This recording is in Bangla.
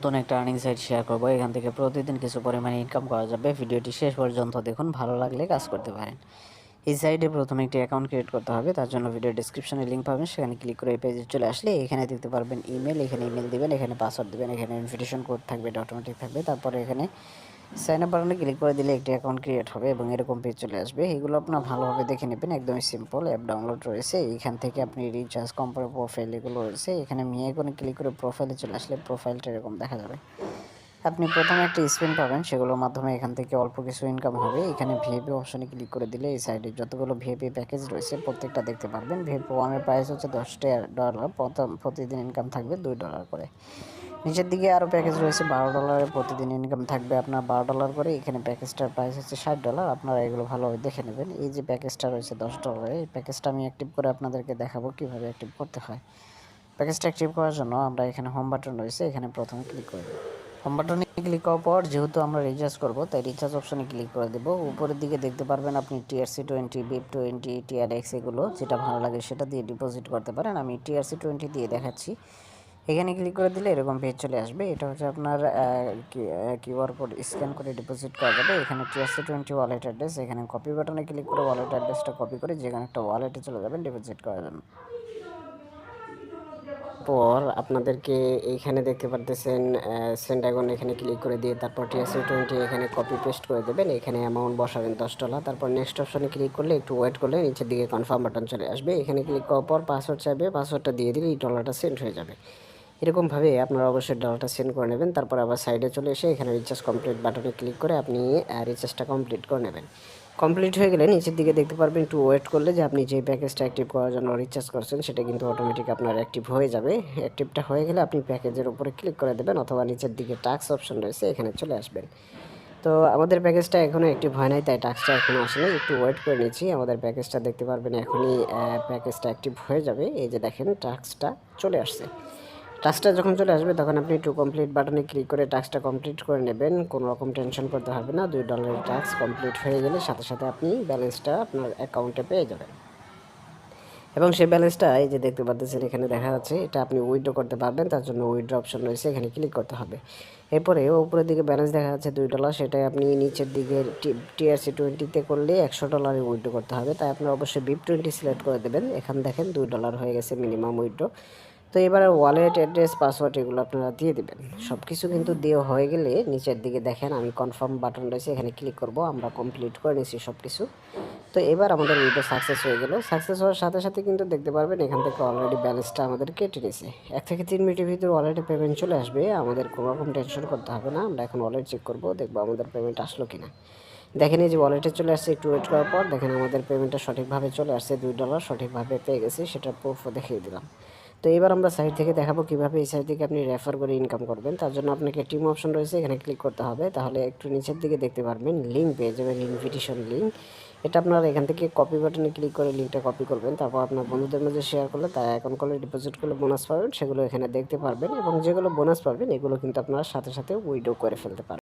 নতুন একটা আর্নিং সাইট শেয়ার করব। এখান থেকে প্রতিদিন কিছু পরিমাণে ইনকাম করা যাবে। ভিডিওটি শেষ পর্যন্ত দেখুন, ভালো লাগলে কাজ করতে পারেন। এই সাইটে প্রথমে একটি অ্যাকাউন্ট ক্রিয়েট করতে হবে, তার জন্য ভিডিও ডিসক্রিপশনে লিঙ্ক পাবেন, সেখানে ক্লিক করে এই পেজে চলে আসলে এখানে দেখতে পারবেন ইমেল এখানে ইমেল দেবেন, এখানে পাসওয়ার্ড দেবেন, এখানে ইনভিটেশন কোড থাকবে এটা অটোমেটিক থাকবে, তারপরে এখানে সাইন আপ বাটনে ক্লিক করে দিলে একটি অ্যাকাউন্ট ক্রিয়েট হবে এবং এরকম পেজ চলে আসবে। এগুলো আপনার ভালোভাবে দেখে নেবেন, একদমই সিম্পল অ্যাপ ডাউনলোড রয়েছে। এখান থেকে আপনি রিচার্জ কম্পার প্রোফাইল এগুলো রয়েছে। এখানে মেয়ে কোনো ক্লিক করে প্রোফাইলে চলে আসলে প্রোফাইলটা এরকম দেখা যাবে। আপনি প্রথমে একটা স্পিন পাবেন, সেগুলোর মাধ্যমে এখান থেকে অল্প কিছু ইনকাম হবে। এখানে ভিএপি অপশনে ক্লিক করে দিলে এই সাইডে যতগুলো ভিএপি প্যাকেজ রয়েছে প্রত্যেকটা দেখতে পারবেন। ভিএপি ওয়ানের প্রাইস হচ্ছে দশটা ডলার প্রথম প্রতিদিন ইনকাম থাকবে দুই ডলার করে। নিচের দিকে আরও প্যাকেজ রয়েছে, বারো ডলারের প্রতিদিন ইনকাম থাকবে আপনার বারো ডলার করে। এখানে প্যাকেজটার প্রাইস হচ্ছে ষাট ডলার আপনারা এগুলো ভালোভাবে দেখে নেবেন। এই যে প্যাকেজটা রয়েছে দশ ডলারে এই প্যাকেজটা আমি অ্যাক্টিভ করে আপনাদেরকে দেখাবো কীভাবে অ্যাক্টিভ করতে হয়। প্যাকেজটা অ্যাক্টিভ করার জন্য আমরা এখানে হোম বাটন রয়েছে, এখানে প্রথমে ক্লিক করে দেবো হোম বাটনে ক্লিক করার পর যেহেতু আমরা রিচার্জ করব, তাই রিচার্জ অপশনে ক্লিক করে দেবো। উপরের দিকে দেখতে পারবেন আপনি TRC twenty BEP twenty TRX এগুলো, যেটা ভালো লাগে সেটা দিয়ে ডিপোজিট করতে পারেন। আমি টিআরসি টোয়েন্টি দিয়ে দেখাচ্ছি। এখানে ক্লিক করে দিলে এরকম পেজ চলে আসবে। এটা হচ্ছে আপনার কিউআর কোড স্ক্যান করে ডিপোজিট করা যাবে। এখানে টিআরসি টোয়েন্টি ওয়ালেট অ্যাড্রেস এখানে কপি বাটনে ক্লিক করে ওয়ালেট অ্যাড্রেসটা কপি করে যেখানে একটা ওয়ালেটে চলে যাবেন ডিপোজিট করা জন্য পর আপনাদেরকে এইখানে দেখতে পারতেছেন সেন্টাগন এখানে ক্লিক করে দিয়ে তারপর টিএসসি টোয়েন্টি এখানে কপি পেস্ট করে দেবেন। এখানে অ্যামাউন্ট বসাবেন দশ ডলার তারপর নেক্সট অপশনে ক্লিক করলে একটু ওয়েট করলে নিচের দিকে কনফার্ম বাটন চলে আসবে। এখানে ক্লিক করার পর পাসওয়ার্ড চাইবে পাসওয়ার্ডটা দিয়ে দিলে এই ডলারটা সেন্ড হয়ে যাবে। এরকমভাবে আপনারা অবশ্যই ডলারটা সেন্ড করে নেবেন, তারপর আবার সাইডে চলে এসে এখানে রিচার্জ কমপ্লিট বাটনে ক্লিক করে আপনি রিচার্জটা কমপ্লিট করে নেবেন। কমপ্লিট হয়ে গেলে নিচের দিকে দেখতে পারবেন একটু ওয়েট করলে যে আপনি যে প্যাকেজটা অ্যাক্টিভ করার জন্য রিচার্জ করছেন, সেটা কিন্তু অটোমেটিক আপনার অ্যাক্টিভ হয়ে যাবে। অ্যাক্টিভটা হয়ে গেলে আপনি প্যাকেজের উপরে ক্লিক করে দেবেন অথবা নিচের দিকে টাক্স অপশন রয়েছে, এখানে চলে আসবেন। তো আমাদের প্যাকেজটা এখনও অ্যাক্টিভ হয় নাই, তাই টাক্সটা এখনও আসে নাই একটু ওয়েট করে নিচ্ছি, আমাদের প্যাকেজটা দেখতে পারবেন এখনই প্যাকেজটা অ্যাক্টিভ হয়ে যাবে। এই যে দেখেন টাক্সটা চলে আসছে। টাস্কটা যখন চলে আসবে, তখন আপনি টু কমপ্লিট বাটনে ক্লিক করে টাস্কটা কমপ্লিট করে নেবেন। কোনো রকম টেনশন করতে হবে না, দুই ডলারের টাস্ক কমপ্লিট হয়ে গেলে সাথে সাথে আপনি ব্যালেন্সটা আপনার অ্যাকাউন্টে পেয়ে যাবেন। এবং সেই ব্যালেন্সটা এই যে দেখতে পাচ্ছেন, এখানে দেখা যাচ্ছে, এটা আপনি উইড্রো করতে পারবেন, তার জন্য উইথড্র অপশন রয়েছে, এখানে ক্লিক করতে হবে। এরপরে উপরের দিকে ব্যালেন্স দেখা যাচ্ছে দুই ডলার সেটাই আপনি নিচের দিকে টিআরসি টোয়েন্টিতে করলে একশো ডলারে উইড্রো করতে হবে। তাই আপনি অবশ্যই বিপ টোয়েন্টি সিলেক্ট করে দেবেন। এখানে দেখেন দুই ডলার হয়ে গেছে মিনিমাম উইথড্র তো এবারে ওয়ালেট অ্যাড্রেস পাসওয়ার্ড এগুলো আপনারা দিয়ে দেবেন। সব কিছু কিন্তু দেওয়া হয়ে গেলে নিচের দিকে দেখেন, আমি কনফার্ম বাটন রয়েছে, এখানে ক্লিক করব, আমরা কমপ্লিট করে নিচ্ছি সব কিছু তো এবার আমাদের উইডো সাকসেস হয়ে গেল। সাকসেস হওয়ার সাথে সাথে কিন্তু দেখতে পারবেন, এখান থেকে অলরেডি ব্যালেন্সটা আমাদের কেটে নিয়েছে এক থেকে তিন মিনিটের ভিতরে অলরেডি পেমেন্ট চলে আসবে, আমাদের কোনো রকম টেনশন করতে হবে না, আমরা এখন ওয়ালেট চেক করব, দেখব আমাদের পেমেন্ট আসলো কিনা। দেখেন এই যে ওয়ালেটে চলে আসছে, একটু ওয়েট করার পর দেখেন আমাদের পেমেন্টটা সঠিকভাবে চলে আসছে, দুই ডলার সঠিকভাবে পেয়ে গেছি, সেটা প্রুফও দেখিয়ে দিলাম। তো এবার আমরা সাইট থেকে দেখাবো কীভাবে এই সাইট থেকে আপনি রেফার করে ইনকাম করবেন। তার জন্য আপনাকে টিম অপশন রয়েছে, এখানে ক্লিক করতে হবে। তাহলে একটু নিচের দিকে দেখতে পারবেন লিঙ্ক পেয়ে যাবেন ইনভিটেশন লিঙ্ক এটা আপনারা এখান থেকে কপি বাটনে ক্লিক করে লিঙ্কটা কপি করবেন। তারপর আপনার বন্ধুদের মধ্যে শেয়ার করলে তারা অ্যাকাউন্ট করলে ডিপোজিট করলে বোনাস পাবেন, সেগুলো এখানে দেখতে পারবেন এবং যেগুলো বোনাস পাবেন, এগুলো কিন্তু আপনারা সাথে সাথে উইডো করে ফেলতে পারবেন।